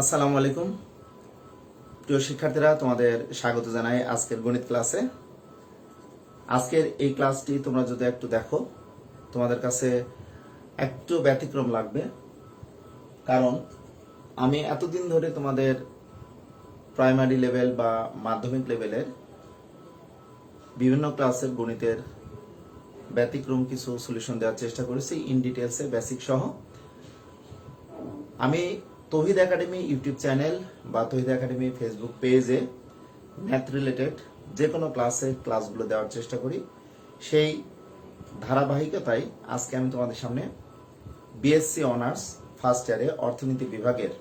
আসসালামু আলাইকুম। প্রিয় শিক্ষার্থীরা, তোমাদের স্বাগত জানাই আজকের গণিত ক্লাসে। আজকের এই ক্লাসটি তোমরা যদি একটু দেখো, তোমাদের কাছে একটু ব্যতিক্রম লাগবে। কারণ আমি এতদিন ধরে তোমাদের প্রাইমারি লেভেল বা মাধ্যমিক লেভেলের বিভিন্ন ক্লাসের গণিতের ব্যতিক্রম কিছু সলিউশন দেওয়ার চেষ্টা করেছি ইন ডিটেলসে বেসিক সহ। আমি তহিদ একাডেমি ইউটিউব চ্যানেল বা তহিদ একাডেমি ফেসবুক পেজে ম্যাথ রিলেটেড যে কোনো ক্লাসে ক্লাসগুলো দেওয়ার চেষ্টা করি। সেই ধারাবাহিকতায় আজকে আমি তোমাদের সামনে বিএসসি অনার্স ফার্স্ট ইয়ারে অর্থনীতি বিভাগের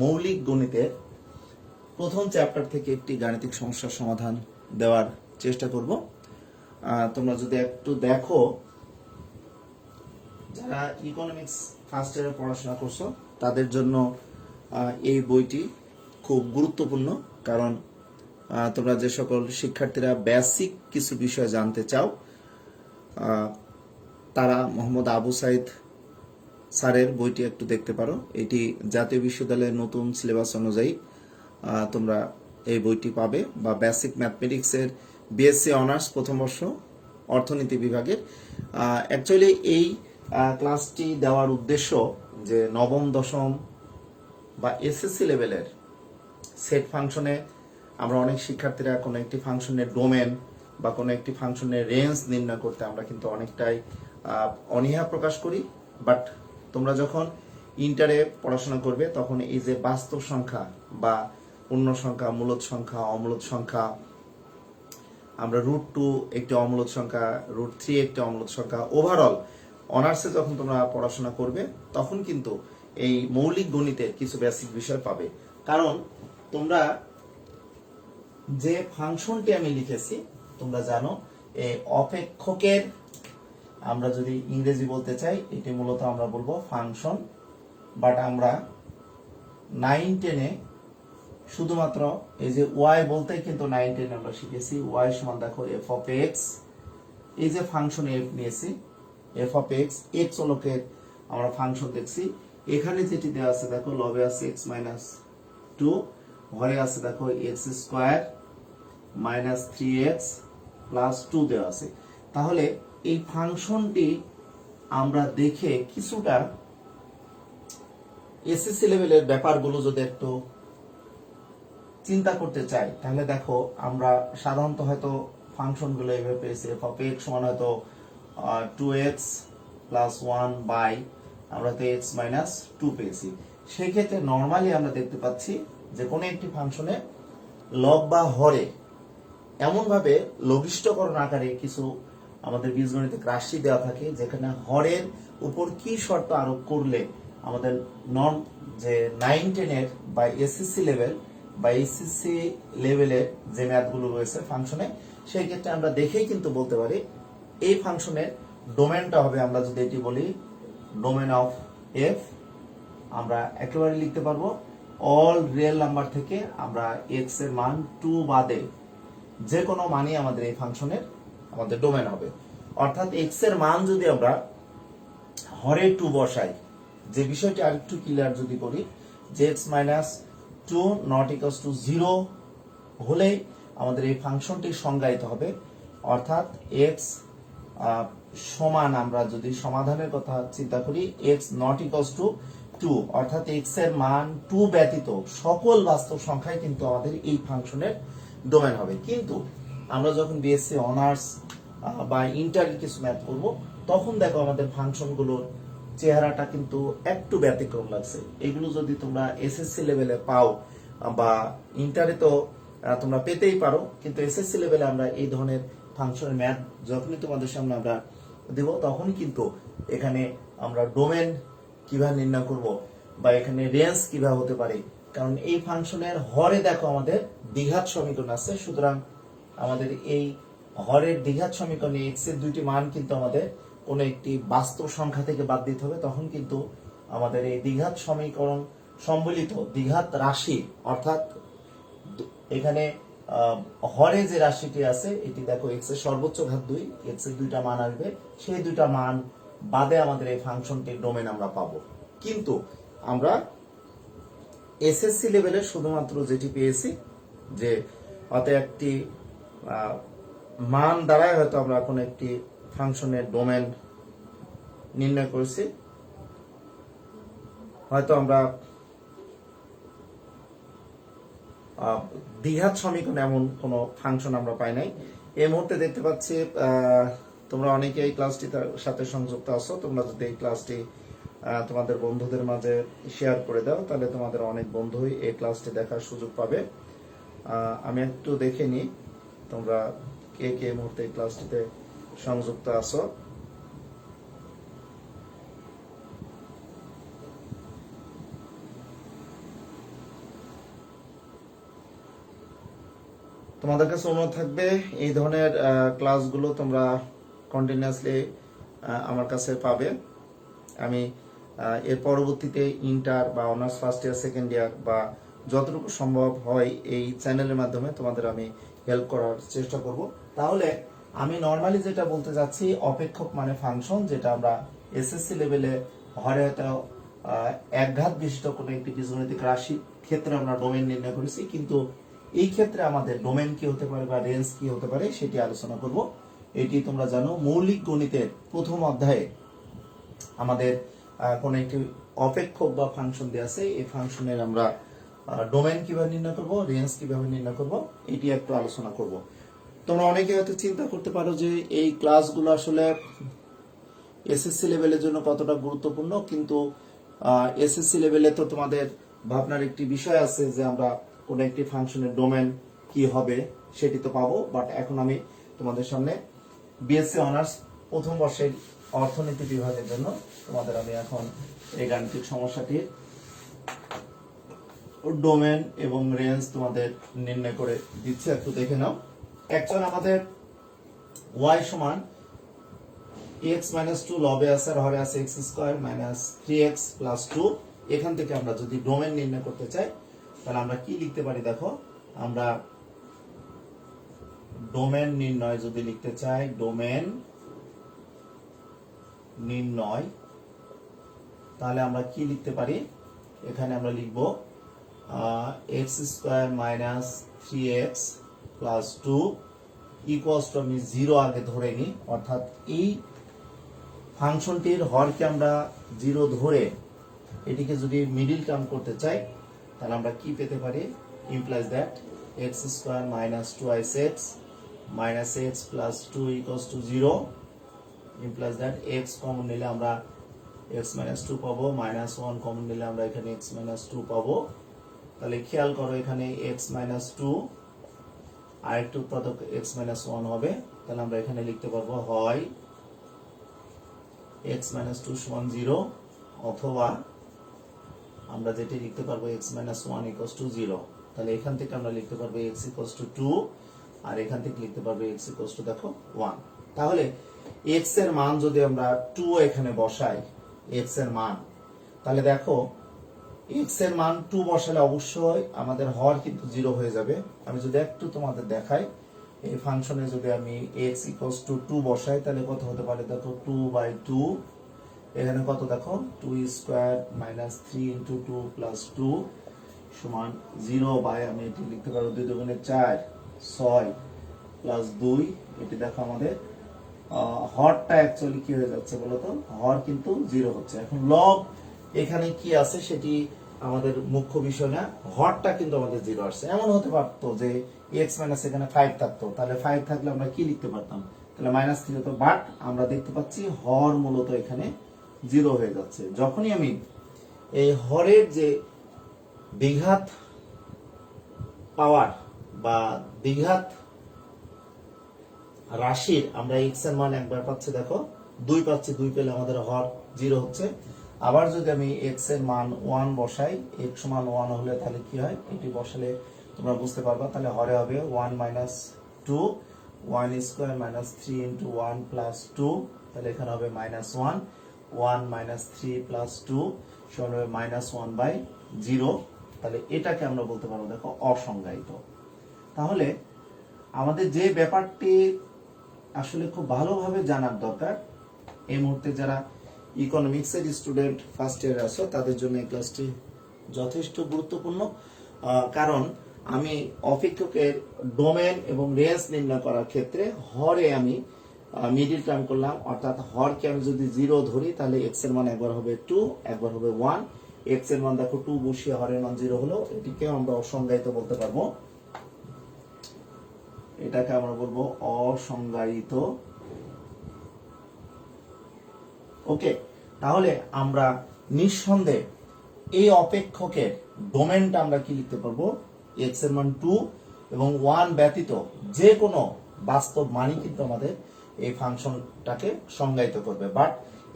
মৌলিক গণিতের প্রথম চ্যাপ্টার থেকে একটি গাণিতিক সমস্যার সমাধান দেওয়ার চেষ্টা করব। তোমরা যদি একটু দেখো, যারা ইকোনমিক্স ফার্স্ট ইয়ারে পড়াশোনা করছ, তাদের জন্য এই বইটি খুব গুরুত্বপূর্ণ, কারণ তোমরা যে সকল শিক্ষার্থীরা বেসিক কিছু বিষয় জানতে চাও তারা মোহাম্মদ আবু সাইদ স্যারের বইটি একটু দেখতে পারো। এটি জাতীয় বিশ্ববিদ্যালয়ের নতুন সিলেবাস অনুযায়ী তোমরা এই বইটি পাবে বা বেসিক ম্যাথমেটিক্সের বিএসসি অনার্স প্রথম বর্ষ অর্থনীতি বিভাগের। অ্যাকচুয়ালি এই ক্লাসটি দেওয়ার উদ্দেশ্য যে নবম, দশম বা এসএসসি লেভেলের সেট ফাংশনে আমরা অনেক শিক্ষার্থীরা কোনো একটি ফাংশনের ডোমেন বা কোনো একটি ফাংশনের রেঞ্জ নির্ণয় করতে আমরা কিন্তু অনেকটাই অনীহা প্রকাশ করি। বাট তোমরা যখন ইন্টারে পড়াশোনা করবে, তখন এই যে বাস্তব সংখ্যা বা পূর্ণ সংখ্যা, মূলত সংখ্যা, অমূলত সংখ্যা, আমরা রুট টু একটি অমূলত সংখ্যা রুট থ্রি একটি অমূলত সংখ্যা ওভারঅল অনার্সে যখন তোমরা পড়াশোনা করবে, তখন কিন্তু এই মৌলিক গণিতের কিছু বেসিক বিষয় পাবে। কারণ তোমরা যে ফাংশনটি আমি লিখেছি, তোমরা জানো এই অপেক্ষকের, আমরা যদি ইংরেজি বলতে চাই, এটি মূলত আমরা বলব ফাংশন বাট আমরা নাইন টেনে শুধুমাত্র এই যে ওয়াই বলতে কিন্তু নাইন টেন আমরা শিখেছি। ওয়াই সমান দেখো এফ অফ এক্স এই যে ফাংশন এফ নিয়েছি এফ অফ এক্স এক্স হলোকে আমরা ফাংশন দেখছি। এখানে যেটি দেওয়া আছে, দেখো, লবে আছে এক্স মাইনাস টু ঘরে আছে, দেখো x square minus three x plus two দেওয়া আছে। তাহলে এই ফাংশনটি আমরা দেখে কিছুটা এসএসসি লেভেলের ব্যাপারগুলো যদি একটু চিন্তা করতে চাই, তাহলে দেখো, আমরা সাধারণত হয়তো ফাংশনগুলো এভাবে পেয়েছি এফ অফ এক্স হয়তো two x plus one by আমরা তো এক্স মাইনাস টু পেয়েছি। সেই ক্ষেত্রে নর্মালি আমরা দেখতে পাচ্ছি যে কোনো একটি ফাংশনে লব বা হরে এমনভাবে লঘিষ্ঠকরণ আকারে কিছু আমাদের বীজগণিতে রাশি দেওয়া থাকে, যেখানে হরের উপর কি শর্ত আরোপ করলে আমাদের নন যে নাইন টেনের বা এসএসসি লেভেল বা এসএসসি লেভেলের যে ম্যাথগুলো রয়েছে ফাংশনে সেই ক্ষেত্রে আমরা দেখেই কিন্তু বলতে পারি এই ফাংশনের ডোমেনটা হবে আমরা যদি এটি বলি ডোমেন অফ এফ আমরা একেবারে লিখতে পারব। অল রিয়েল নাম্বার থেকে আমরা এক্সের মান টু বাদে যে কোনো মানই আমাদের এই ফাংশনের আমাদের ডোমেন হবে। অর্থাৎ এক্সের মান যদি আমরা হরে টু বসাই, যে বিষয়টি আরেকটু ক্লিয়ার যদি করি, যে x minus two not equals to zero হলেই আমাদের এই ফাংশনটি সংজ্ঞায়িত হবে। অর্থাৎ এক্স সমান আমরা যদি সমাধানের কথা চিন্তা করি x not equals to two অর্থাৎ এক্সের মান টু ব্যতীত সকল বাস্তব সংখ্যায় কিন্তু আমাদের এই ফাংশনের ডোমেন হবে। কিন্তু আমরা যখন বিএসসি অনার্স বা ইন্টারের কিছু ম্যাথ করব, তখন দেখো আমাদের ফাংশনগুলোর চেহারাটা কিন্তু একটু ব্যতিক্রম লাগছে। এগুলো যদি তোমরা এসএসসি লেভেলে পাও, বা ইন্টারে তো তোমরা পেতেই পারো, কিন্তু এসএসসি লেভেলে আমরা এই ধরনের ফাংশনের ম্যাথ যখনই তোমাদের সামনে আমরা দেব তখন কিন্তু এখানে আমরা ডোমেন কীভাবে নির্ণয় করব বা এখানে রেঞ্জ কীভাবে হতে পারে। কারণ এই ফাংশনের হরে দেখো আমাদের দ্বিঘাত সমীকরণ আছে, সুতরাং আমাদের এই হরের দ্বিঘাত সমীকরণে এক্সের দুইটি মান কিন্তু আমাদের কোনো একটি বাস্তব সংখ্যা থেকে বাদ দিতে হবে। তখন কিন্তু আমাদের এই দ্বিঘাত সমীকরণ সম্বলিত দ্বিঘাত রাশি অর্থাৎ এখানে হরে যে রাশিটি আছে, এটি দেখো এক্সের সর্বোচ্চ ঘাত দুই এক্সের দুইটা মান আসবে। সেই দুইটা মান বাদে আমাদের এই ফাংশনটির ডোমেন আমরা পাবো। কিন্তু আমরা এসএসসি লেভেলে শুধুমাত্র যেটি পেয়েছি, যে অত একটি মান দ্বারাই হয়তো আমরা কোনো একটি ফাংশনের ডোমেন নির্ণয় করেছি। হয়তো আমরা দ্বিঘাত সমীকরণ এমন কোনো ফাংশন আমরা পাই নাই। এই মুহূর্তে দেখতে পাচ্ছি তোমরা অনেকে এই ক্লাসটির সাথে সংযুক্ত আছো, তোমরা যদি এই ক্লাসটি তোমাদের বন্ধুদের মাঝে শেয়ার করে দাও, তাহলে তোমাদের অনেক বন্ধুই এই ক্লাসটি দেখার সুযোগ পাবে। আমি একটু দেখে নিই, তোমরা কে কে মুহূর্তে এই ক্লাসটিতে সংযুক্ত আছো। তোমাদের কাছে অনুরোধ থাকবে, এই ধরনের ক্লাসগুলো তোমরা কন্টিনিউয়াসলি আমার কাছে পাবে। আমি এর পরবর্তীতে ইন্টার বা honours first year second year বা যতটুকু সম্ভব হয় এই চ্যানেলের মাধ্যমে তোমাদের আমি হেল্প করার চেষ্টা করব। তাহলে, আমি নর্মালি যেটা বলতে যাচ্ছি, অপেক্ষক মানে ফাংশন যেটা আমরা এসএসসি লেভেলে হরে হয়তো একঘাত বিশিষ্ট কোনো একটি বীজগণিতিক রাশি ক্ষেত্রে আমরা ডোমেন নির্ণয় করেছি, কিন্তু এই ক্ষেত্রে আমাদের ডোমেন কি হতে পারে বা রেঞ্জ কি হতে পারে সেটি আলোচনা করব। এটি তোমরা জানো, মৌলিক গণিতের প্রথম অধ্যায়ে আমাদের কোন একটি অপেক্ষক বা ফাংশন দেওয়া আছে। এই ফাংশনের আমরা ডোমেন কীভাবে নির্ণয় করব রেঞ্জ কীভাবে নির্ণয় করব, এটি একটু আলোচনা করব। তোমরা অনেকে হয়তো চিন্তা করতে পারো যে এই ক্লাসগুলো আসলে এসএসসি লেভেলের জন্য কতটা গুরুত্বপূর্ণ, কিন্তু এসএসসি লেভেলে তো তোমাদের ভাবনার একটি বিষয় আছে যে আমরা কোন একটি ফাংশনের ডোমেন কি হবে সেটি তো পাবো বাট এখন আমি তোমাদের সামনে বিএসসি অনার্স প্রথম বর্ষের অর্থনীতি বিভাগের জন্য তোমাদের আমি এখন এই গাণিতিক সমস্যাটির ডোমেন এবং রেঞ্জ তোমাদের নির্ণয় করে দিচ্ছি, একটু দেখে নাও। অ্যাকচুয়াল আমাদের ওয়াই সমান এক্স মাইনাস টু লবে আছে, আর হরে আছে x square minus three x plus two এখান থেকে আমরা যদি ডোমেন নির্ণয় করতে চাই তাহলে আমরা কি লিখতে পারি দেখো? আমরা ডোমেন নির্ণয় যদি লিখতে চাই ডোমেন নির্ণয়, তাহলে আমরা কি লিখতে পারি? এখানে আমরা লিখব x square minus three x plus two equals to আমি জিরো আগে ধরে নিই, অর্থাৎ এই ফাংশনটির হরকে আমরা জিরো ধরে এটিকে যদি মিডিল টার্ম করতে চাই তাহলে আমরা কি পেতে পারি? Implies that x square minus two ice x minus x plus two equals to zero implies that x common নিলে আমরা এক্স মাইনাস টু পাবো মাইনাস ওয়ান কমন নিলে আমরা এখানে এক্স মাইনাস টু পাবো। তাহলে খেয়াল করো এখানে এক্স মাইনাস টু আরেকটি উৎপাদক এক্স মাইনাস ওয়ান হবে। তাহলে আমরা এখানে লিখতে পারব হয় এক্স মাইনাস টু সমান জিরো অথবা আমরা যেটি লিখতে পারব x minus one equals to zero তাহলে এখান থেকে আমরা লিখতে পারব এক্স ইকোয়াস টু টু আর এখান থেকে লিখতে পারব এক্স ইকোয়াস টু দেখো ওয়ান তাহলে এক্সের মান যদি আমরা টু এখানে বসাই এক্সের মান, তাহলে দেখো এক্সের মান টু বসালে অবশ্যই আমাদের হর কিন্তু জিরো হয়ে যাবে। আমি যদি একটু তোমাদের দেখাই, এই ফাংশনে যদি আমি এক্স ইকোয়াস টু টু বসাই, তাহলে কত হতে পারে? দেখো টু বাই টু এখানে কত দেখো? Two square minus three into two plus two সমান জিরো বাই আমি এটি লিখতে পারব দুই দুগুণে চার, ছয় প্লাস দুই। এটি দেখো আমাদের হরটা অ্যাকচুয়ালি কি হয়ে যাচ্ছে বলতো হর কিন্তু জিরো হচ্ছে। এখন লব এখানে কি আছে সেটি আমাদের মুখ্য বিষয় না। হরটা কিন্তু আমাদের জিরো আসছে। এমন হতে পারতো যে এক্স মাইনাস এখানে ফাইভ থাকতো। তাহলে ফাইভ থাকলে আমরা কি লিখতে পারতাম? তাহলে মাইনাস থ্রি হতো বাট আমরা দেখতে পাচ্ছি হর মূলত এখানে জিরো হয়ে যাচ্ছে। যখনই আমি এই হরের যে দ্বিঘাত পাওয়ার বা দ্বিঘাত রাশির আমরা এক্সের মান একবার পাচ্ছি, দেখো, দুই পাচ্ছি, দুই পেলে আমাদের হর জিরো হচ্ছে। আবার যদি আমি এক্সের মান ওয়ান বসাই এক্স সমান ওয়ান হলে তাহলে কি হয়? এটি বসালে তোমরা বুঝতে পারবা, তাহলে হরে হবে one minus two one square minus three into one plus two তাহলে এখানে হবে minus one one minus three plus two সমান হবে মাইনাস ওয়ান বাই জিরো তাহলে এটাকে আমরা বলতে পারব, দেখো, অসংজ্ঞায়িত। তাহলে আমাদের যে ব্যাপারটি আসলে খুব ভালোভাবে জানার দরকার, এই মুহূর্তে যারা ইকোনমিক্সের স্টুডেন্ট ফার্স্ট ইয়ার আছো, তাদের জন্য এই ক্লাসটি যথেষ্ট গুরুত্বপূর্ণ। কারণ আমি অপেক্ষকের ডোমেন এবং রেঞ্জ নির্ণয় করার ক্ষেত্রে হরে আমি মিডিল টার্ম করলাম, অর্থাৎ হরকে আমি যদি জিরো ধরি, তাহলে এক্সের মান একবার হবে টু একবার হবে ওয়ান এক্সের মান দেখো টু বসিয়ে হরের মান জিরো হলো এটিকে আমরা অসংজ্ঞায়িত বলতে পারব। এটাকে আমরা বলব অসংজ্ঞায়িত। ওকে তাহলে আমরা নিঃসন্দেহে এই অপেক্ষকের ডোমেনটা আমরা কি লিখতে পারব? এক্সের মান টু এবং ওয়ান ব্যতীত যে কোনো বাস্তব মানই কিন্তু আমাদের এই ফাংশনটাকে সংজ্ঞায়িত করবে। বাট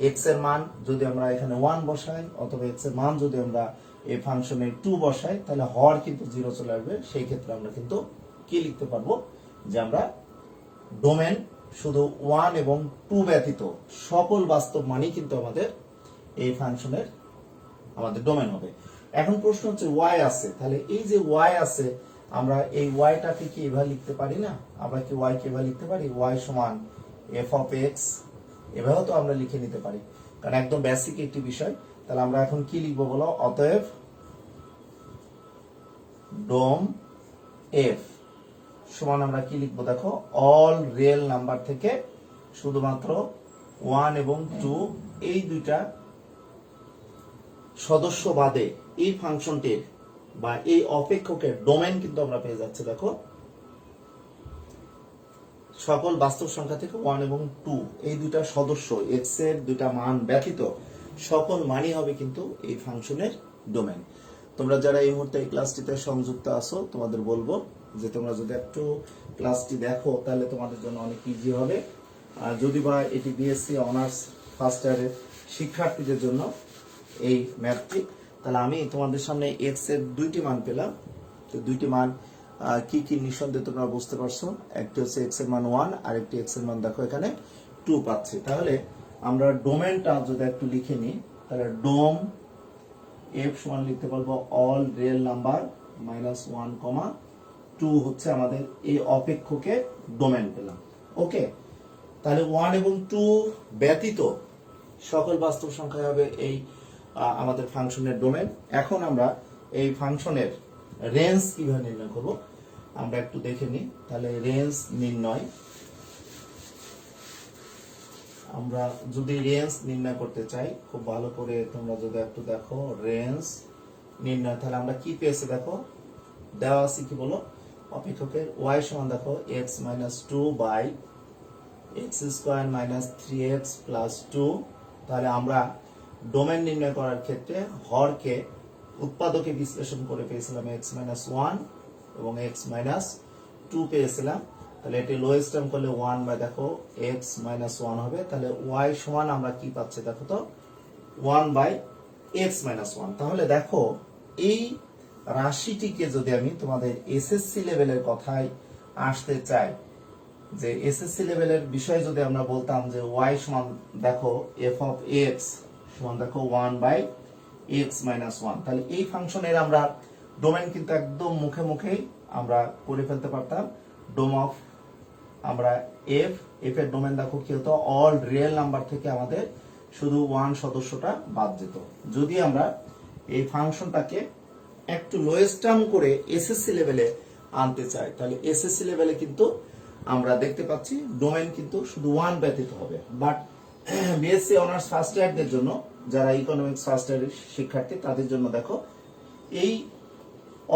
এক্সের মান যদি আমরা এখানে ওয়ান বসাই অথবা এক্সের মান যদি আমরা এই ফাংশনে টু বসাই, তাহলে হর কিন্তু জিরো চলে আসবে। সেই ক্ষেত্রে আমরা কিন্তু কি লিখতে পারব? যে আমরা ডোমেন শুধু ওয়ান এবং টু ব্যতীত সকল বাস্তব মানই কিন্তু আমাদের এই ফাংশনের আমাদের ডোমেন হবে। এখন প্রশ্ন হচ্ছে ওয়াই আছে। তাহলে এই যে ওয়াই আছে, আমরা এই ওয়াইটাকে কি এভাবে লিখতে পারি না? আমরা কি ওয়াই কে এভাবে লিখতে পারি? ওয়াই সমান এফ অফ এক্স এভাবেও তো আমরা লিখে নিতে পারি। কারণ একদম বেসিক একটি বিষয়। তাহলে আমরা এখন কি লিখব বলো? অতএব ডোম এফ সমান আমরা কি লিখব দেখো? অল রিয়েল নাম্বার থেকে শুধুমাত্র ওয়ান এবং টু এই দুইটা সদস্য বাদে এই ফাংশনটির বা এই অপেক্ষকের ডোমেন কিন্তু আমরা পেয়ে যাচ্ছি দেখো। সকল বাস্তব সংখ্যা থেকে ওয়ান এবং টু এই দুটা সদস্য এক্সের দুইটা মান ব্যতীত, সকল মানই হবে কিন্তু এই ফাংশনের ডোমেন তোমরা যারা এই মুহূর্তে এই ক্লাসটিতে সংযুক্ত আছো, তোমাদের বলব যে তোমরা যদি একটু ক্লাসটি দেখো, তাহলে তোমাদের জন্য অনেক ইজি হবে। আর যদি বা এটি বিএসসি অনার্স ফার্স্ট ইয়ারের শিক্ষার্থীদের জন্য এই ম্যাথটি তাহলে আমি তোমাদের সামনে এক্সের দুইটি মান পেলাম। তো দুইটি মান কি কি নিঃসন্দেহে তোমরা বুঝতে পারছ? একটি হচ্ছে এক্সের মান ওয়ান আর একটি এক্সের মান দেখো এখানে টু পাচ্ছি। তাহলে আমরা ডোমেনটা যদি একটু লিখে নিই, তাহলে ডোম এফ সমান লিখতে পারব all real number minus one comma two হচ্ছে আমাদের এই অপেক্ষকে ডোমেন পেলাম। ওকে তাহলে ওয়ান এবং টু ব্যতীত সকল বাস্তব সংখ্যা হবে এই আমাদের ফাংশনের ডোমেন এখন আমরা এই ফাংশনের রেঞ্জ কীভাবে নির্ণয় করব? আমরা একটু দেখে নিই। তাহলে রেঞ্জ নির্ণয়। আমরা যদি রেঞ্জ নির্ণয় করতে চাই, খুব ভালো করে তোমরা যদি একটু দেখো রেঞ্জ নির্ণয়, তাহলে আমরা কি পেয়েছি দেখো? দেওয়া আছে কি বলো? অপেক্ষকের ওয়াই সমান দেখো x minus two by x square minus three x plus two তাহলে আমরা ডোমেন নির্ণয় করার ক্ষেত্রে হরকে উৎপাদকে বিশ্লেষণ করে পেয়েছিলাম এক্স মাইনাস ওয়ান এবং এক্স মাইনাস টু পেয়েছিলাম, তাহলে এটি লোয়েস্ট টার্ম করলে ওয়ান বাই দেখো এক্স মাইনাস ওয়ান হবে, তাহলে ওয়াই সমান আমরা কি পাচ্ছি দেখো তো? One by x minus one তাহলে দেখো, এই রাশিটিকে যদি আমি তোমাদের এসএসসি লেভেলের কথায় আসতে চাই, যে এসএসসি লেভেলের বিষয়ে যদি আমরা বলতাম যে ওয়াই সমান দেখো এফ অফ এক্স সমান দেখো one by x minus one তাহলে এই ফাংশনের আমরা ডোমেন কিন্তু একদম মুখে মুখেই আমরা করে ফেলতে পারতাম। ডোম অফ আমরা এফ এফ এর ডোমেন দেখো কি হতো? অল রিয়েল নাম্বার থেকে আমাদের শুধু ওয়ান সদস্যটা বাদ যেত। যদি আমরা এই ফাংশনটাকে একটু লোয়েস্ট টার্ম করে এসএসসি লেভেলে আনতে চাই, তাহলে এসএসসি লেভেলে কিন্তু আমরা দেখতে পাচ্ছি ডোমেন কিন্তু শুধু ওয়ান ব্যতীত হবে। বাট বিএসসি অনার্স ফার্স্ট ইয়ারদের জন্য, যারা ইকোনমিক্স ফার্স্ট ইয়ারের শিক্ষার্থী, তাদের জন্য দেখো, এই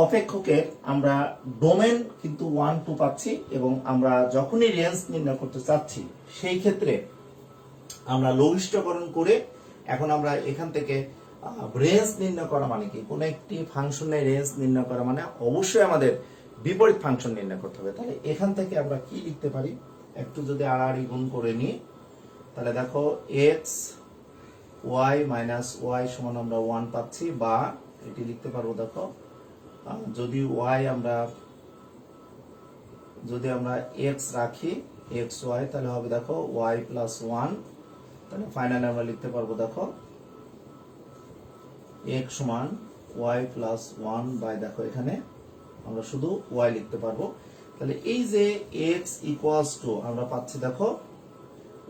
অপেক্ষকের আমরা ডোমেন কিন্তু ওয়ান টু পাচ্ছি এবং আমরা যখনই রেঞ্জ নির্ণয় করতে চাচ্ছি, সেই ক্ষেত্রে আমরা লঘিষ্ঠকরণ করে এখন আমরা এখান থেকে রেঞ্জ নির্ণয় করা মানে কি? কোন একটি ফাংশনের রেঞ্জ নির্ণয় করা মানে অবশ্যই আমাদের বিপরীত ফাংশন নির্ণয় করতে হবে। তাহলে এখান থেকে আমরা কি লিখতে পারি? একটু যদি আড়াআড়ি গুণ করে নিই, তাহলে দেখো এক্স ওয়াই মাইনাস ওয়াই সমান আমরা ওয়ান পাচ্ছি বা এটি লিখতে পারব দেখো যদি ওয়াই আমরা, যদি আমরা এক্স রাখি এক্স ওয়াই তাহলে হবে দেখো ওয়াই প্লাস ওয়ান তাহলে ফাইনালি আমরা লিখতে পারব দেখো এক্স সমান ওয়াই প্লাস ওয়ান বাই দেখো এখানে আমরা শুধু ওয়াই লিখতে পারব। তাহলে এই যে এক্স ইকুয়ালস টু আমরা পাচ্ছি দেখো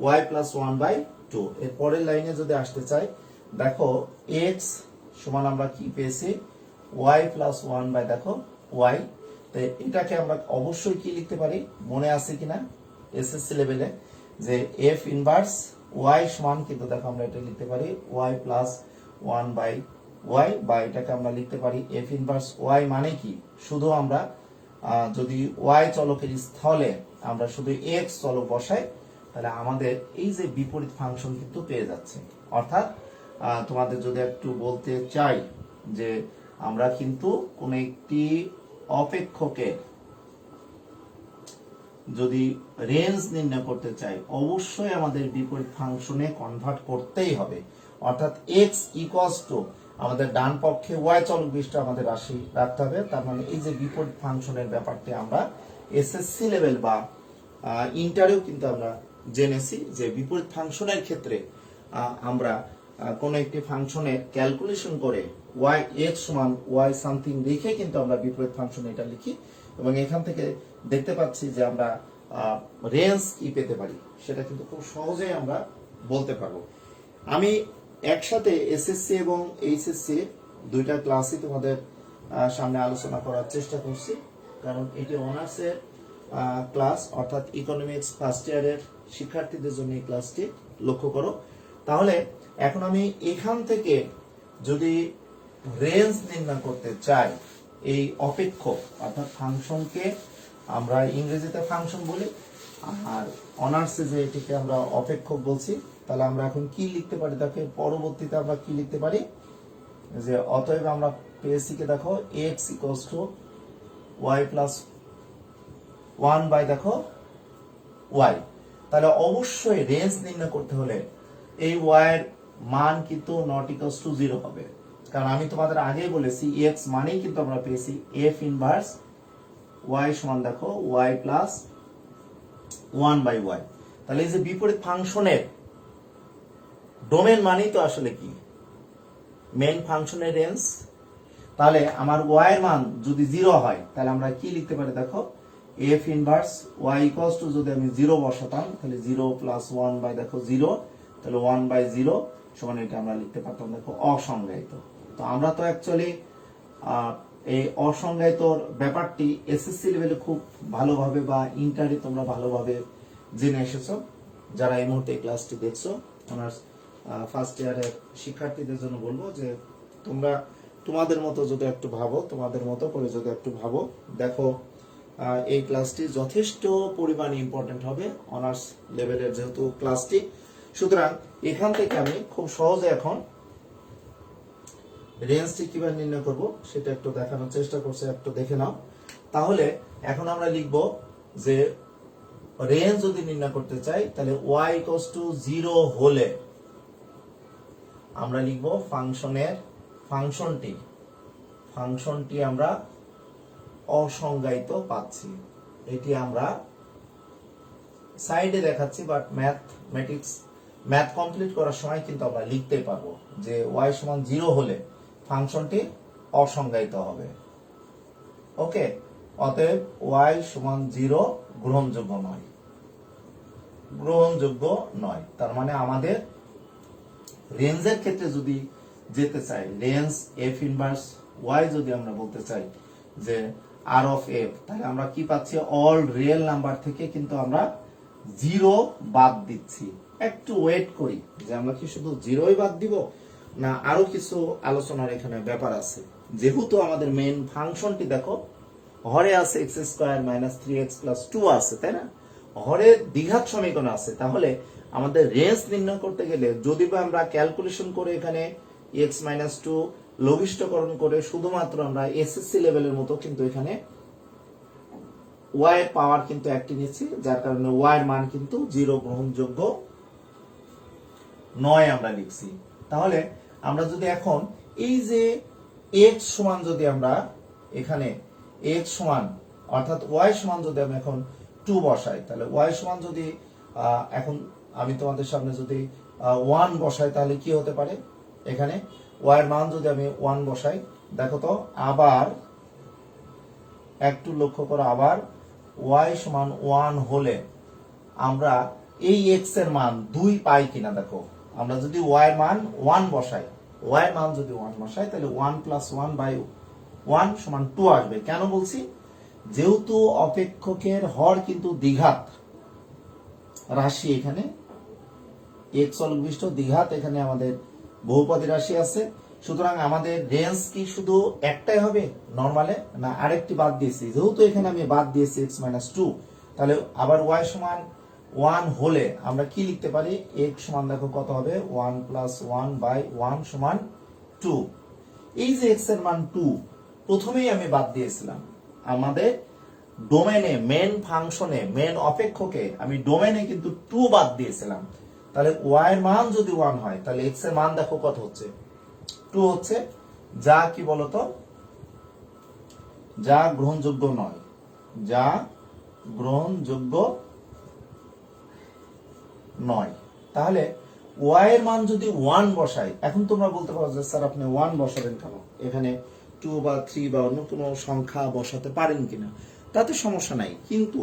y plus one by two এর পরের লাইনে যদি আসতে চাই, দেখো এক্স সমান আমরা কি পেয়েছি? ওয়াই প্লাস ওয়ান বাই দেখো ওয়াই তো এটাকে আমরা অবশ্যই কি লিখতে পারি? মনে আছে কিনা? এসএসসি লেভেলে যে এফ ইনভার্স ওয়াই সমান, কিন্তু দেখো আমরা এটা লিখতে পারি y plus one by y বা এটাকে আমরা লিখতে পারি এফ ইনভার্স ওয়াই মানে কি? শুধু আমরা যদি ওয়াই চলকের স্থলে আমরা শুধু এক্স চলক বসাই, তাহলে আমাদের এই যে বিপরীত ফাংশন কিন্তু পেয়ে যাচ্ছে। অর্থাৎ তোমাদের যদি একটু বলতে চাই যে আমরা কিন্তু কোন একটি অপেক্ষকে যদি রেঞ্জ নির্ণয় করতে চাই, অবশ্যই আমাদের বিপরীত ফাংশনে কনভার্ট করতেই হবে। অর্থাৎ এক্স ইকুয়ালস টু আমাদের ডান পক্ষে ওয়াই চলক বিশিষ্ট আমাদের রাশি রাখতে হবে। তার মানে এই যে বিপরীত ফাংশনের ব্যাপারটি আমরা এসএসসি লেভেল বা ইন্টারেও কিন্তু আমরা জেনেছি যে বিপরীত ফাংশনের ক্ষেত্রে আমরা কোনো একটি ফাংশনের ক্যালকুলেশন করে ওয়াই এক্স সমান ওয়াই সামথিং লিখে কিন্তু আমরা বিপরীত ফাংশন এটা লিখি এবং এখান থেকে দেখতে পাচ্ছি যে আমরা রেঞ্জ কি পেতে পারি সেটা কিন্তু খুব সহজেই আমরা বলতে পারব। আমি একসাথে এসএসসি এবং এইচএসসি দুইটা ক্লাসই তোমাদের সামনে আলোচনা করার চেষ্টা করছি। কারণ এটি অনার্সের ক্লাস অর্থাৎ ইকোনমিক্স ফার্স্ট ইয়ারের শিক্ষার্থীদের জন্য এই ক্লাসটি লক্ষ্য করো। তাহলে এখন আমি এখান থেকে যদি রেঞ্জ নির্ণয় করতে চাই, এই অপেক্ষ অর্থাৎ ফাংশনকে আমরা ইংরেজিতে ফাংশন বলি, আর অনার্সে যে এটিকে আমরা অপেক্ষক বলছি, তাহলে আমরা এখন কি লিখতে পারি? তাকে পরবর্তীতে আমরা কি লিখতে পারি? যে অতএব আমরা পেয়েছি কে? দেখো x equals to y plus one by দেখো ওয়াই তাহলে অবশ্যই রেঞ্জ নির্ণয় করতে হলে এই ওয়াই এর মান কিন্তু নট টু জিরো হবে। কারণ আমি তোমাদের আগেই বলেছি এক্স মানেই কিন্তু আমরা পেয়েছি এফ ইনভার্স ওয়াই সমান দেখো y plus one by y তাহলে এই যে বিপরীত ফাংশনের ডোমেন মানেই তো আসলে কি? মেন ফাংশনের রেঞ্জ তাহলে আমার ওয়াই এর মান যদি জিরো হয়, তাহলে আমরা কি লিখতে পারি দেখো? F inverse y equals to যদি আমি জিরো বসাতাম, তাহলে জিরো প্লাস ওয়ান বাই দেখো জিরো তাহলে ওয়ান বাই জিরো সমান এটা আমরা লিখতে পারতাম, দেখো অসংজ্ঞায়িত। তো আমরা তো অ্যাকচুয়ালি এই অসংজ্ঞায়িত ব্যাপারটি এসএসসি লেভেলে খুব ভালোভাবে বা ইন্টারে তোমরা ভালোভাবে জেনে এসেছ। যারা এই মুহূর্তে ক্লাসটি দেখছ অনার্স ফার্স্ট ইয়ারের শিক্ষার্থীদের জন্য বলব যে তোমরা, তোমাদের মতো যদি একটু ভাবো, তোমাদের মতো করে যদি একটু ভাবো, দেখো এই ক্লাসটি যথেষ্ট পরিমাণে ইম্পর্টেন্ট হবে। অনার্স লেভেলের যেহেতু ক্লাসটি সুতরাং এখান থেকে আমি খুব সহজে এখন রেঞ্জটি কীভাবে নির্ণয় করব সেটা একটু দেখানোর চেষ্টা করছে, একটু দেখে নাও। তাহলে এখন আমরা লিখব যে রেঞ্জ যদি নির্ণয় করতে চাই, তাহলে ওয়াই ইকোয়াস টু জিরো হলে আমরা লিখব ফাংশনের ফাংশনটি। ফাংশনটি আমরা অসংজ্ঞায়িত পাচ্ছি। এটি আমরা সাইডে দেখাচ্ছি বাট ম্যাথমেটিক্স ম্যাথ কমপ্লিট করার সময় কিন্তু আমরা লিখতে পারব যে ওয়াই সমান জিরো হলে ফাংশনটি অসংজ্ঞায়িত হবে। ওকে? অতএব ওয়াই সমান জিরো গ্রহণযোগ্য নয়। গ্রহণযোগ্য নয়। তার মানে আমাদের রেঞ্জের ক্ষেত্রে যদি যেতে চাই রেঞ্জ এফ ইনভার্স ওয়াই যদি আমরা বলতে চাই যে আর অফ এফ তাহলে আমরা কি পাচ্ছি? অল রিয়েল নাম্বার থেকে কিন্তু আমরা জিরো বাদ দিচ্ছি। একটু ওয়েট করি যে আমরা কি শুধু জিরোই বাদ দিব? না, আরও কিছু আলোচনার এখানে ব্যাপার আছে। যেহেতু আমাদের মেন ফাংশনটি দেখো, হরে আছে x square minus three x plus two আছে, তাই না? হরে দ্বিঘাত সমীকরণ আছে, তাহলে আমাদের রেঞ্জ নির্ণয় করতে গেলে যদি বা আমরা ক্যালকুলেশন করে এখানে এক্স মাইনাস টু লঘিষ্ঠকরণ করে শুধুমাত্র আমরা এসএসসি লেভেলের মতো কিন্তু এখানে ওয়াই এর পাওয়ার কিন্তু একটি নিচ্ছি, যার কারণে ওয়াই এর মান কিন্তু জিরো গ্রহণযোগ্য নয় আমরা লিখছি। তাহলে আমরা যদি এখন এই যে এক্স সমান যদি আমরা এখানে এক্স সমান অর্থাৎ ওয়াই সমান যদি আমি এখন টু বসাই, তাহলে ওয়াই সমান যদি এখন আমি তোমাদের সামনে যদি ওয়ান বসাই, তাহলে কি হতে পারে? এখানে ওয়াই এর মান যদি আমি ওয়ান বসাই, দেখো তো, আবার একটু লক্ষ্য করো, আবার ওয়াই সমান ওয়ান হলে আমরা এই এক্সের মান দুই পাই কিনা দেখো। আমরা যদি ওয়াই মান ওয়ান বসাই ওয়াই মান যদি ওয়ান বসাই, তাহলে one plus one by one সমান টু আসবে। কেন বলছি? যেহেতু অপেক্ষকের হর কিন্তু দ্বিঘাত। রাশি এখানে এক্স দ্বিঘাত এখানে আমাদের বহুপদী রাশি আছে। সুতরাং আমাদের রেঞ্জ কি শুধু একটাই হবে নর্মালে না, আরেকটি বাদ দিয়েছি। যেহেতু এখানে আমি বাদ দিয়েছি এক্স মাইনাস টু তাহলে আবার ওয়াই সমান ওয়ান হলে আমরা কি লিখতে পারি? এক্স সমান দেখো কত হবে? One plus one by one সমান টু। এই যে এক্সের মান টু, প্রথমেই আমি বাদ দিয়েছিলাম। আমাদের ডোমেনে মেন ফাংশনে মেন অপেক্ষকে আমি ডোমেনে কিন্তু টু বাদ দিয়েছিলাম। তাহলে ওয়াই এর মান যদি ওয়ান হয়, তাহলে এক্সের মান দেখো কত হচ্ছে? টু হচ্ছে যা কি বলতো? যা গ্রহণযোগ্য নয়। যা গ্রহণযোগ্য নয়। তাহলে ওয়াই এর মান যদি ওয়ান বসাই, এখন তোমরা বলতে পারো যে, স্যার, আপনি ওয়ান বসাবেন কেন? এখানে টু বা থ্রি বা অন্য কোনো সংখ্যা বসাতে পারেন কিনা? তাতে সমস্যা নাই। কিন্তু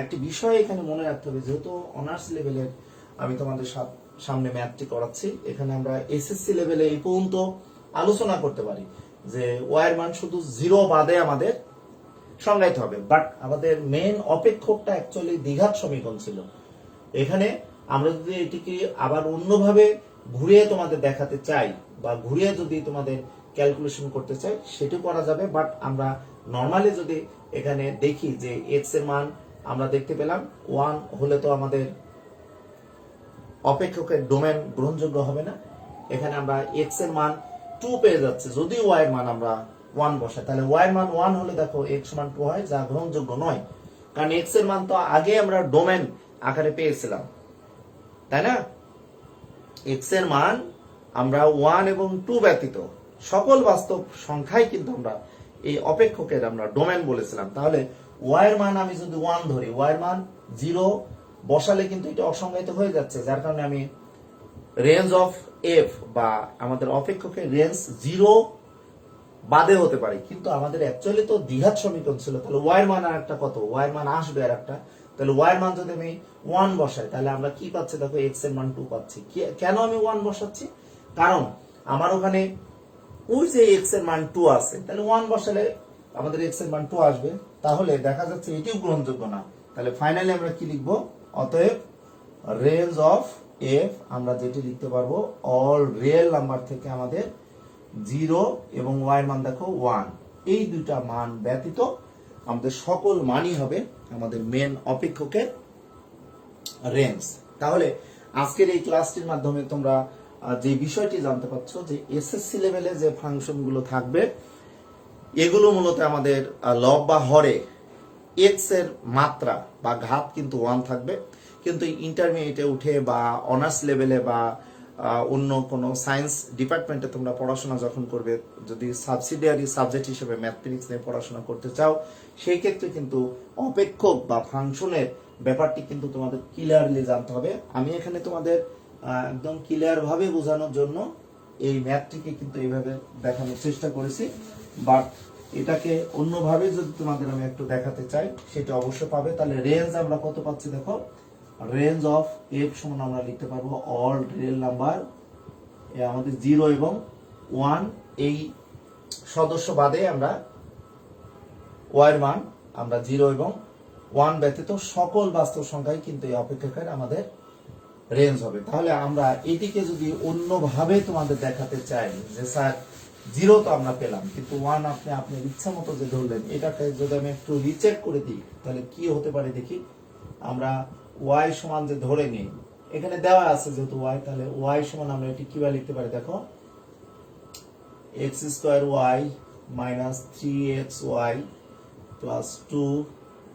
একটি বিষয় এখানে মনে রাখতে হবে, যেহেতু অনার্স লেভেলের আমি তোমাদের সামনে ম্যাথটি করাচ্ছি, এখানে আমরা এসএসসি লেভেলে এই পর্যন্ত আলোচনা করতে পারি যে ওয়াই এর মান শুধু জিরো বাদে আমাদের সংজ্ঞায়িত হবে। বাট আমাদের মেন অপেক্ষকটা অ্যাকচুয়ালি দ্বিঘাত সমীকরণ ছিল। এখানে আমরা যদি এটিকে আবার অন্যভাবে ঘুরিয়ে তোমাদের দেখাতে চাই বা ঘুরিয়ে যদি তোমাদের ক্যালকুলেশন করতে চাই, সেটি করা যাবে বাট আমরা নর্মালি যদি এখানে দেখি যে এক্সের মান আমরা দেখতে পেলাম ওয়ান হলে তো আমাদের অপেক্ষকের ডোমেন গ্রহণযোগ্য হবে না। এখানে আমরা এক্সের মান টু পেয়ে যাচ্ছে, যদি ওয়াই এর মান আমরা ওয়ান বসাই। তাহলে ওয়াই এর মান ওয়ান হলে দেখো এক্স মান টু হয়, যা গ্রহণযোগ্য নয়। কারণ এক্সের মান তো আগে আমরা ডোমেন আকারে পেয়েছিলাম। তাই না? এক্সের মান আমরা ওয়ান এবং টু ব্যতীত সকল বাস্তব সংখ্যাই কিন্তু আমরা এই অপেক্ষকের আমরা ডোমেন বলেছিলাম। তাহলে ওয়াই এর মান আমি যদি ওয়ান ধরি ওয়াই এর মান জিরো বসালে কিন্তু এটা অসংজ্ঞায়িত হয়ে যাচ্ছে, যার কারণে আমি রেঞ্জ অফ এফ বা আমাদের অপেক্ষকের রেঞ্জ জিরো বাদে হতে পারে। কিন্তু আমাদের অ্যাকচুয়ালি তো দ্বিঘাত সমীকরণ ছিল, তাহলে ওয়াই মান আর একটা কত? ওয়াই মান আসবে আর একটা তাহলে ওয়াই মান যদি আমি ওয়ান বসাই, তাহলে আমরা কি পাচ্ছি? দেখো এক্সের মান টু পাচ্ছি। কেন আমি ওয়ান বসাচ্ছি? কারণ আমার ওখানে ওই যে এক্সের মান টু আছে, তাহলে ওয়ান বসালে আমাদের এক্সের মান টু আসবে। তাহলে দেখা যাচ্ছে এটিও গ্রহণযোগ্য না। তাহলে ফাইনালি আমরা কি লিখব? অতএব রেঞ্জ অফ এফ আমরা যেটি লিখতে পারব অল রিয়েল নাম্বার থেকে আমাদের জিরো এবং ওয়াই মান দেখো ওয়ান এই দুইটা মান ব্যতীত আমাদের সকল মানই হবে আমাদের মেন অপেক্ষকের রেঞ্জ তাহলে আজকের এই ক্লাসটির মাধ্যমে তোমরা যে বিষয়টি জানতে পারছ যে এসএসসি লেভেলে যে ফাংশনগুলো থাকবে, এগুলো মূলত আমাদের লব বা হরে এক্সের মাত্রা বা ঘাত কিন্তু ওয়ান থাকবে। কিন্তু ইন্টারমিডিয়েটে উঠে বা অনার্স লেভেলে বা অন্য কোনো সায়েন্স ডিপার্টমেন্টে তোমরা পড়াশোনা যখন করবে, যদি সাবসিডিয়ারি সাবজেক্ট হিসেবে ম্যাথমেটিক্স নিয়ে পড়াশোনা করতে চাও, সেই ক্ষেত্রে কিন্তু অপেক্ষক বা ফাংশনের ব্যাপারটি কিন্তু তোমাদের ক্লিয়ারলি জানতে হবে। আমি এখানে তোমাদের একদম ক্লিয়ার ভাবে বোঝানোর জন্য এই ম্যাথটিকে কিন্তু এইভাবে দেখানোর চেষ্টা করেছি। বাট এটাকে অন্যভাবে যদি তোমাদের আমি একটু দেখাতে চাই, সেটা অবশ্যই পাবে। তাহলে রেঞ্জ আমরা কত পাচ্ছি দেখো? রেঞ্জ অফ এফ সমান আমরা লিখতে পারব অল রিয়েল নাম্বার আমাদের জিরো এবং ওয়ান এই সদস্য বাদে আমরা ওয়ার মান, আমরা জিরো এবং ওয়ান ব্যতীত সকল বাস্তব সংখ্যাই কিন্তু এই অপেক্ষাকার আমাদের রেঞ্জ হবে। তাহলে আমরা এটিকে যদি অন্যভাবে তোমাদের দেখাতে চাই যে স্যার জিরো তো আমরা পেলাম, কিন্তু ওয়ান আপনি আপনার ইচ্ছা মতো যে ধরলেন, এটাকে যদি আমি একটু রিচেক করে দিই, তাহলে কি হতে পারে দেখি? আমরা ওয়াই সমান যে ধরে নিই এখানে দেওয়া আছে যেহেতু ওয়াই তাহলে ওয়াই সমান আমরা এটি কীভাবে লিখতে পারি দেখো? X square y minus three x y plus two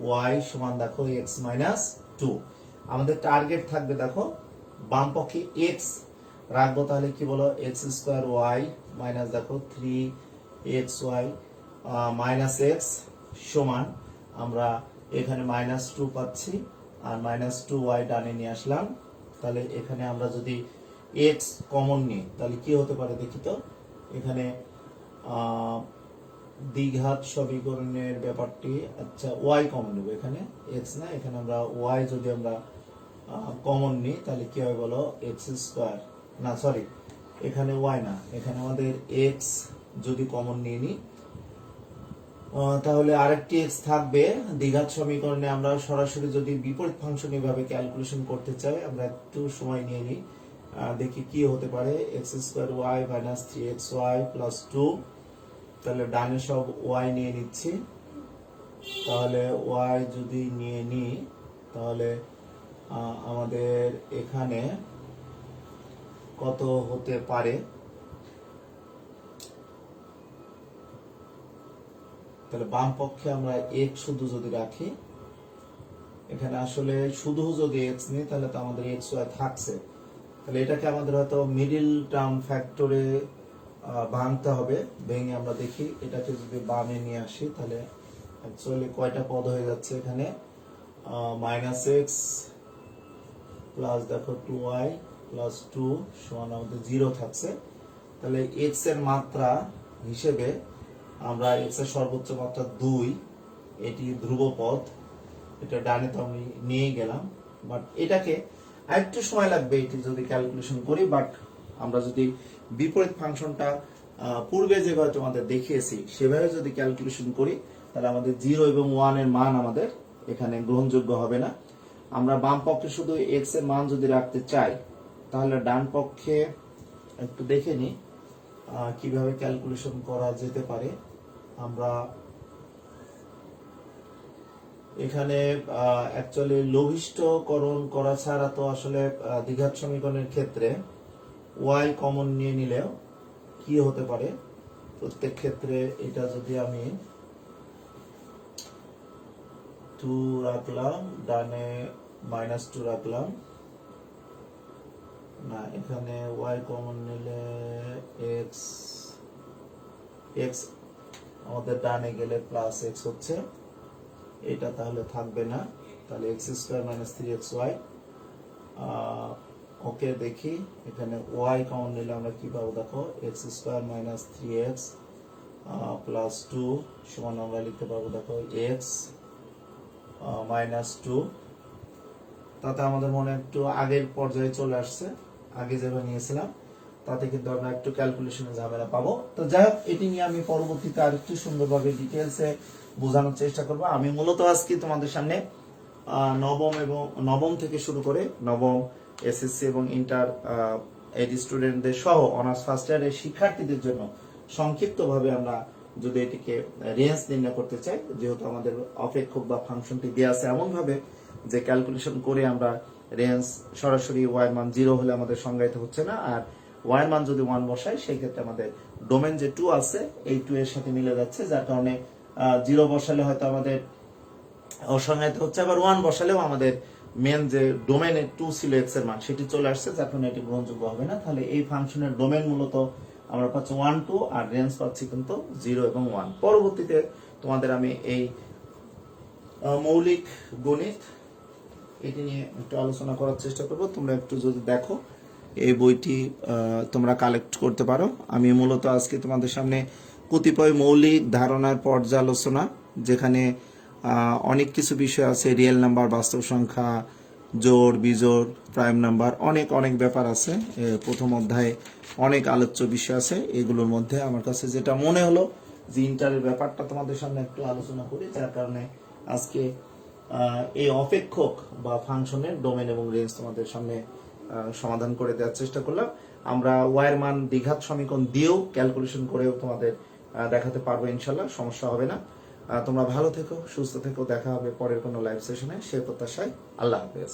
y সমান দেখো এক্স মাইনাস টু আমাদের টার্গেট থাকবে দেখো, বাম পক্ষে এক্স রাখব তাহলে কি বলো? এক্স স্কোয়ার ওয়াই মাইনাস দেখো three x y minus x সমান আমরা এখানে মাইনাস টু পাচ্ছি। আর মাইনাস টু ওয়াই ডানে নিয়ে আসলাম। তাহলে এখানে আমরা যদি এক্স কমন নিই, তাহলে কি হতে পারে দেখি তো? এখানে দ্বিঘাত সমীকরণের ব্যাপারটি আচ্ছা ওয়াই কমন নেব এখানে এক্স না? এখানে আমরা ওয়াই যদি আমরা কমন নিই, তাহলে কি হবে বলো? এক্স স্কোয়ার না সরি এখানে ওয়াই না, এখানে আমাদের এক্স যদি কমন নিয়ে নিই তাহলে আরেকটি এক্স থাকবে। দ্বিঘাত সমীকরণে আমরা সরাসরি যদি বিপরীত ফাংশন এভাবে ক্যালকুলেশন করতে চাই, আমরা একটু সময় নিয়ে নিই। দেখি কি হতে পারে। X square Y minus three X Y plus two তাহলে ডানে সব ওয়াই নিয়ে নিচ্ছি। তাহলে ওয়াই যদি নিয়ে নিই, তাহলে আমাদের এখানে কত হতে পারে? তাহলে বাম পক্ষে আমরা এক শুধু যদি রাখি, এখানে আসলে শুধু যদি এক্স নিই, তাহলে তো আমাদের এক্স ওয়াই থাকছে। তাহলে এটাকে আমাদের হয়তো মিডিল টার্ম ফ্যাক্টরে ভাঙতে হবে। ভেঙে আমরা দেখি এটাকে যদি বামে নিয়ে আসি, তাহলে অ্যাকচুয়ালি কয়টা পদ হয়ে যাচ্ছে এখানে? মাইনাস এক্স প্লাস দেখো টু ওয়াই প্লাস টু সমান আমাদের জিরো থাকছে। তাহলে এক্সের মাত্রা হিসেবে আমরা এক্সের সর্বোচ্চ মাত্রা দুই। এটি ধ্রুব পদ এটা ডানে তো আমি নিয়ে গেলাম। বাট এটাকে আরেকটু সময় লাগবে এটি যদি ক্যালকুলেশন করি বাট আমরা যদি বিপরীত ফাংশনটা পূর্বে যেভাবে তোমাদের দেখিয়েছি, সেভাবে যদি ক্যালকুলেশন করি, তাহলে আমাদের জিরো এবং ওয়ানের মান আমাদের এখানে গ্রহণযোগ্য হবে না। আমরা বাম পক্ষে শুধু এক্সের মান যদি রাখতে চাই, তাহলে ডান পক্ষে একটু দেখে নিই কীভাবে ক্যালকুলেশন করা যেতে পারে। এখানে অ্যাকচুয়ালি লঘিষ্ঠকরণ করা ছাড়া তো আসলে দ্বিঘাত সমীকরণের ক্ষেত্রে ওয়াই কমন নিয়ে নিলেও কি হতে পারে? প্রত্যেক ক্ষেত্রে এটা যদি আমি টু রাখলাম, ডানে মাইনাস টু রাখলাম, না, এখানে ওয়াই কমন নিলে এক্স এক্স আমাদের ডানে গেলে প্লাস এক্স হচ্ছে। এটা তাহলে থাকবে না। তাহলে X square minus three X Y okay দেখি। এখানে ওয়াই কমন নিলে আমরা কি পাবো? দেখো X square minus three X plus two সমান আমরা লিখতে পারব, দেখো এক্স মাইনাস টু তাতে আমাদের মনে একটু আগের পর্যায়ে চলে আসছে। আগে যেভাবে নিয়েছিলাম তাতে কিন্তু আমরা একটু ক্যালকুলেশনে ঝামেলা পাবো। তো যাই হোক, এটি নিয়ে আমি পরবর্তীতে আর একটু সুন্দরভাবে ডিটেলসে বোঝানোর চেষ্টা করব। আমি মূলত আজকে তোমাদের সামনে নবম এবং, নবম থেকে শুরু করে নবম এসএসসি এবং ইন্টার এড স্টুডেন্টদের সহ অনার্স ফার্স্ট ইয়ারের শিক্ষার্থীদের জন্য সংক্ষিপ্তভাবে আমরা যদি এটিকে রেঞ্জ নির্ণয় করতে চাই, যেহেতু আমাদের অপেক্ষক বা ফাংশনটি দেওয়া আছে এমনভাবে যে ক্যালকুলেশন করে আমরা রেঞ্জ সরাসরি ওয়াই মান জিরো হলে আমাদের সংজ্ঞায়িত হচ্ছে না। আর ওয়াই মান যদি ওয়ান বসাই, সেই ক্ষেত্রে আমাদের ডোমেন যে টু আছে, এই টু এর সাথে মিলে যাচ্ছে, যার কারণে জিরো বসালে হয়তো আমাদের অসংজ্ঞায়িত হচ্ছে, আবার ওয়ান বসালেও আমাদের মেন যে ডোমেনে টু ছিল এক্সের মান, সেটি চলে আসছে, যার কারণে এটি গ্রহণযোগ্য হবে না। তাহলে এই ফাংশনের ডোমেন মূলত আমরা পাচ্ছি ওয়ান টু আর রেঞ্জ পাচ্ছি কিন্তু জিরো এবং ওয়ান পরবর্তীতে তোমাদের আমি এই মৌলিক গণিত, এটি নিয়ে একটু আলোচনা করার চেষ্টা করব। তোমরা একটু যদি দেখো এই বইটি তোমরা কালেক্ট করতে পারো। আমি মূলত আজকে তোমাদের সামনে কতিপয় মৌলিক ধারণার পর্যালোচনা, যেখানে অনেক কিছু বিষয় আছে। রিয়েল নাম্বার, বাস্তব সংখ্যা, জোর বিজোড় প্রাইম নাম্বার, অনেক অনেক ব্যাপার আছে। প্রথম অধ্যায়ে অনেক আলোচ্য বিষয় আছে। এগুলোর মধ্যে আমার কাছে যেটা মনে হলো যে ইন্টারের ব্যাপারটা তোমাদের সামনে একটু আলোচনা করি, যার কারণে আজকে এই অপেক্ষক বা ফাংশনের ডোমেন এবং রেঞ্জ তোমাদের সামনে সমাধান করে দেওয়ার চেষ্টা করলাম। আমরা ওয়ার মান দীঘাত সমীকরণ দিয়েও ক্যালকুলেশন করেও তোমাদের দেখাতে পারব ইনশাল্লাহ সমস্যা হবে না। তোমরা ভালো থেকো, সুস্থ থেকো, দেখা হবে পরের কোনো লাইভ সেশনে সে প্রত্যাশায় আল্লাহ হাফেজ।